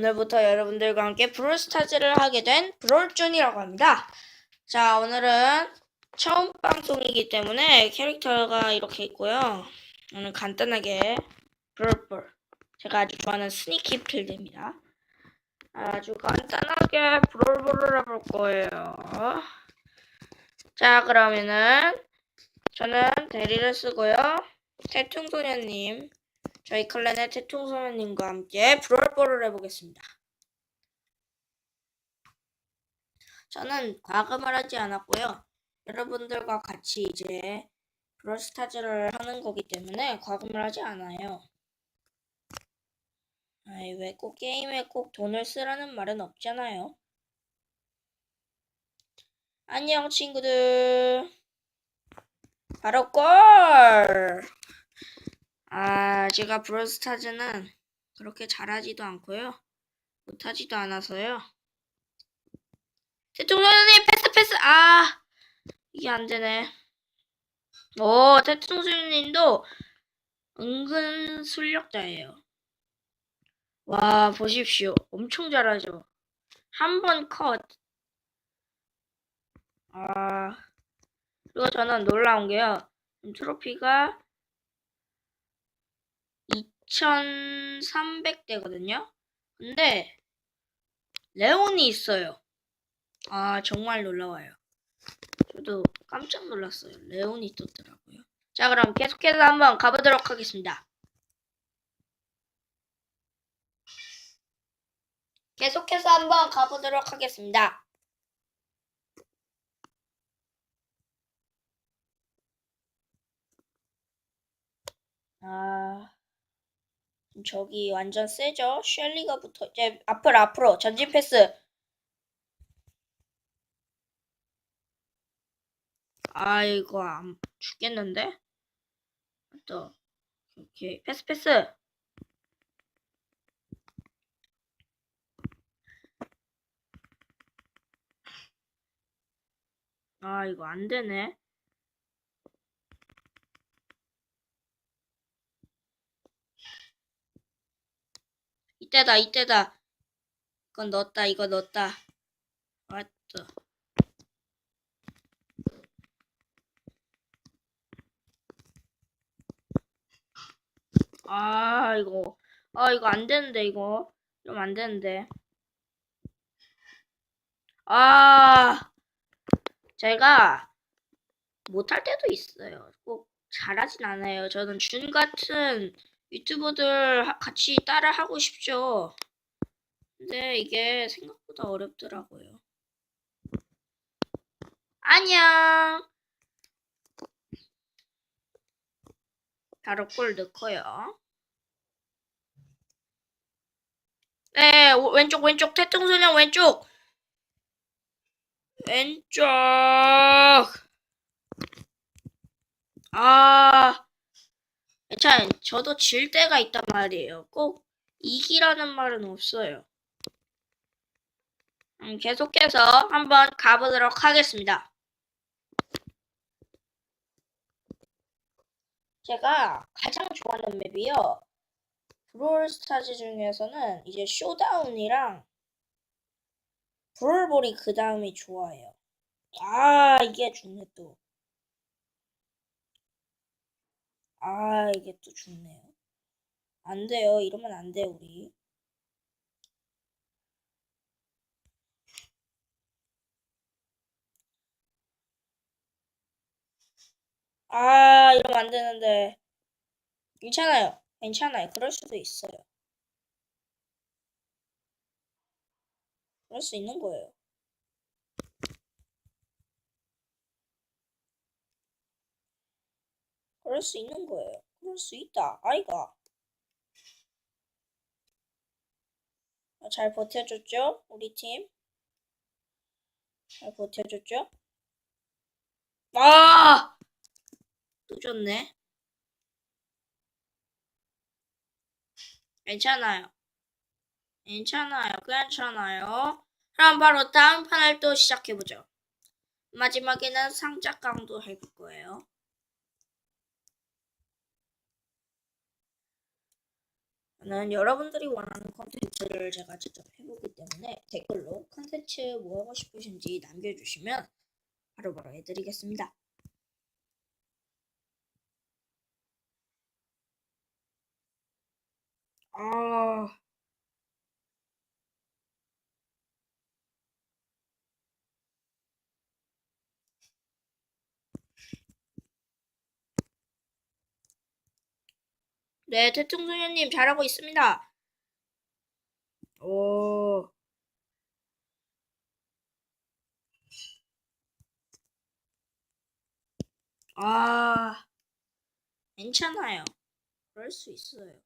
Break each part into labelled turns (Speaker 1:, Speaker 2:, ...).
Speaker 1: 오늘부터 여러분들과 함께 브롤스타즈를 하게 된 브롤준이라고 합니다. 자, 오늘은 처음 방송이기 때문에 캐릭터가 이렇게 있고요. 오늘 간단하게 브롤볼. 제가 아주 좋아하는 스니키 필드입니다. 아주 간단하게 브롤볼을 해볼 거예요. 자, 그러면은 저는 대리를 쓰고요. 태퉁소녀님, 저희 클랜의 태퉁소녀님과 함께 브롤볼을 해보겠습니다. 저는 과금을 하지 않았고요. 여러분들과 같이 이제 브롤스타즈를 하는 거기 때문에 과금을 하지 않아요. 아이, 왜 꼭 게임에 꼭 돈을 쓰라는 말은 없잖아요. 안녕, 친구들. 바로 골! 아, 제가 브롤스타즈는 그렇게 잘하지도 않고요. 못하지도 않아서요. 태통선생님 패스 패스! 아! 이게 안 되네. 오, 태통선생님도 은근 술력자예요. 와, 보십시오. 엄청 잘하죠. 한 번 컷. 아, 그리고 저는 놀라운 게요. 트로피가 2300대거든요. 근데 레온이 있어요. 아, 정말 놀라워요. 저도 깜짝 놀랐어요. 레온이 떴더라고요. 자, 그럼 계속해서 한번 가보도록 하겠습니다. 계속해서 한번 가보도록 하겠습니다. 아, 저기 완전 세죠? 셸리가 붙어, 이제 앞으로 앞으로 전진 패스. 아, 이거 안 죽겠는데? 또, 오케이, 패스 패스. 아, 이거 안 되네. 이때다, 이때다. 이건 넣었다, 이거 넣었다. 맞다. 아, 이거. 아, 이거 안 되는데, 이거. 좀 안 되는데. 아, 제가 못할 때도 있어요. 꼭 잘하진 않아요. 저는 준 같은 유튜버들 하- 같이 따라 하고 싶죠. 근데 이게 생각보다 어렵더라고요. 안녕. 바로 골 넣고요. 네, 오- 왼쪽 왼쪽 태통소년 왼쪽. 왼쪽. 아, 참, 저도 질 때가 있단 말이에요. 꼭 이기라는 말은 없어요. 음, 계속해서 한번 가보도록 하겠습니다. 제가 가장 좋아하는 맵이요. 브롤스타즈 중에서는 이제 쇼다운이랑 브롤볼이 그 다음이 좋아요. 아, 이게 좋네 또. 아, 이게 또 좋네요. 안 돼요. 이러면 안 돼요, 우리. 아, 이러면 안 되는데. 괜찮아요. 괜찮아요. 그럴 수도 있어요. 그럴 수 있는 거예요. 그럴 수 있는 거예요. 그럴 수 있다. 아이가. 아, 잘 버텨줬죠? 우리 팀. 잘 버텨줬죠? 아! 또 졌네. 괜찮아요. 괜찮아요. 괜찮아요. 그럼 바로 다음 판을 또 시작해보죠. 마지막에는 상자 강도 해볼 거예요. 저는 여러분들이 원하는 콘텐츠를 제가 직접 해보기 때문에 댓글로 콘텐츠 뭐 하고 싶으신지 남겨주시면 바로바로 해드리겠습니다. 아, 네, 태풍소녀님 잘하고 있습니다. 오. 아, 괜찮아요. 그럴 수 있어요.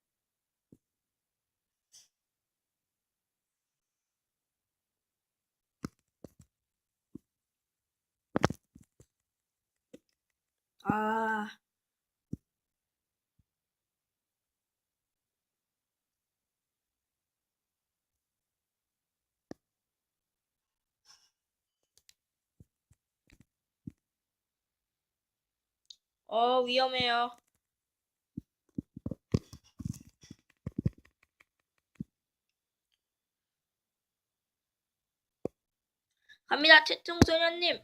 Speaker 1: 아, 어, 위험해요. 갑니다, 태풍소녀님.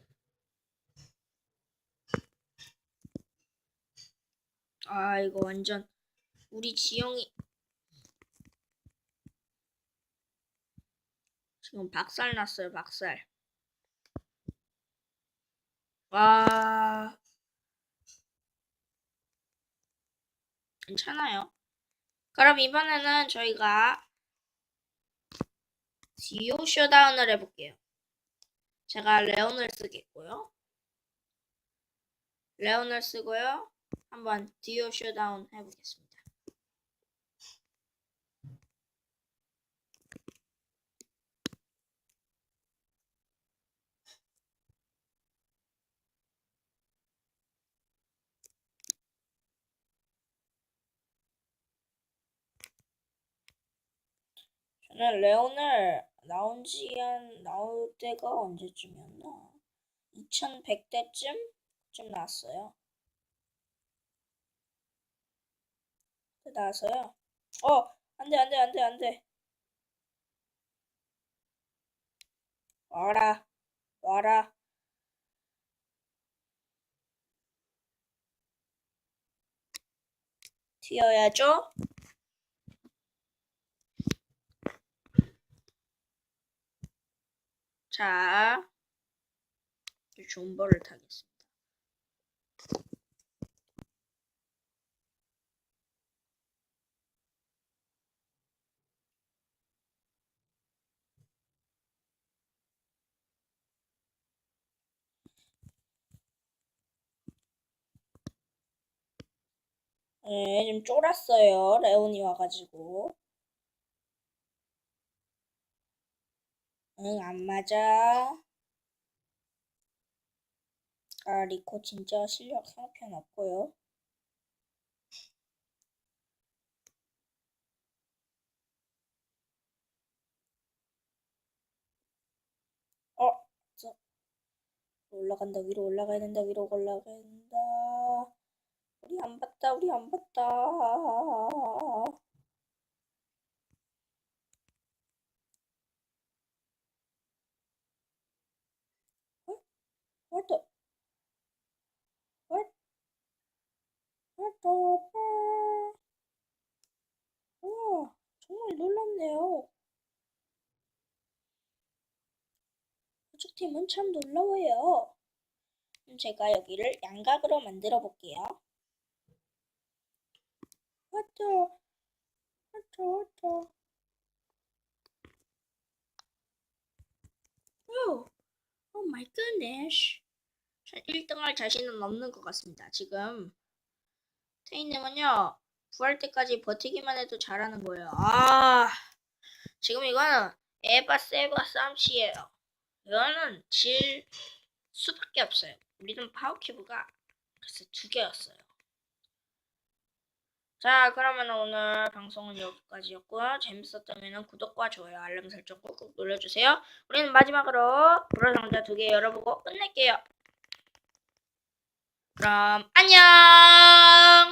Speaker 1: 아, 이거 완전 우리 지영이 지금 박살 났어요, 박살. 와, 괜찮아요. 그럼 이번에는 저희가 디오 쇼다운을 해볼게요. 제가 레온을 쓰겠고요. 레온을 쓰고요. 한번 디오 쇼다운 해보겠습니다. 레온을 나온 지한 나올 때가 언제쯤이었나? 2100대쯤 쯤 나왔어요. 나와서요. 어, 안돼 안돼 안돼 안돼. 와라 와라. 튀어야죠. 자, 존버를 타겠습니다. 네, 좀 쫄았어요. 레온이 와가지고. 응, 안 맞아. 아, 리코 진짜 실력 형편 없고요. 어, 저, 올라간다. 위로 올라가야 된다. 위로 올라가야 된다. 우리 안 봤다. 우리 안 봤다. 와, 정말 놀랍네요. 우주팀은 참 놀라워요. 그럼 제가 여기를 양각으로 만들어 볼게요. The? What the? Oh, oh my goodness. 1등할 자신은 없는 것 같습니다. 지금 테이님은요 구할 때까지 버티기만 해도 잘하는 거예요. 아 지금 이거는 에바 세바 쌈시예요. 이거는 질 수밖에 없어요. 우리는 파워큐브가 그래서 두 개였어요. 자 그러면 오늘 방송은 여기까지였고요. 재밌었다면 구독과 좋아요 알람 설정 꾹꾹 눌러주세요. 우리는 마지막으로 불화상자 두 개 열어보고 끝낼게요. 그럼 안녕.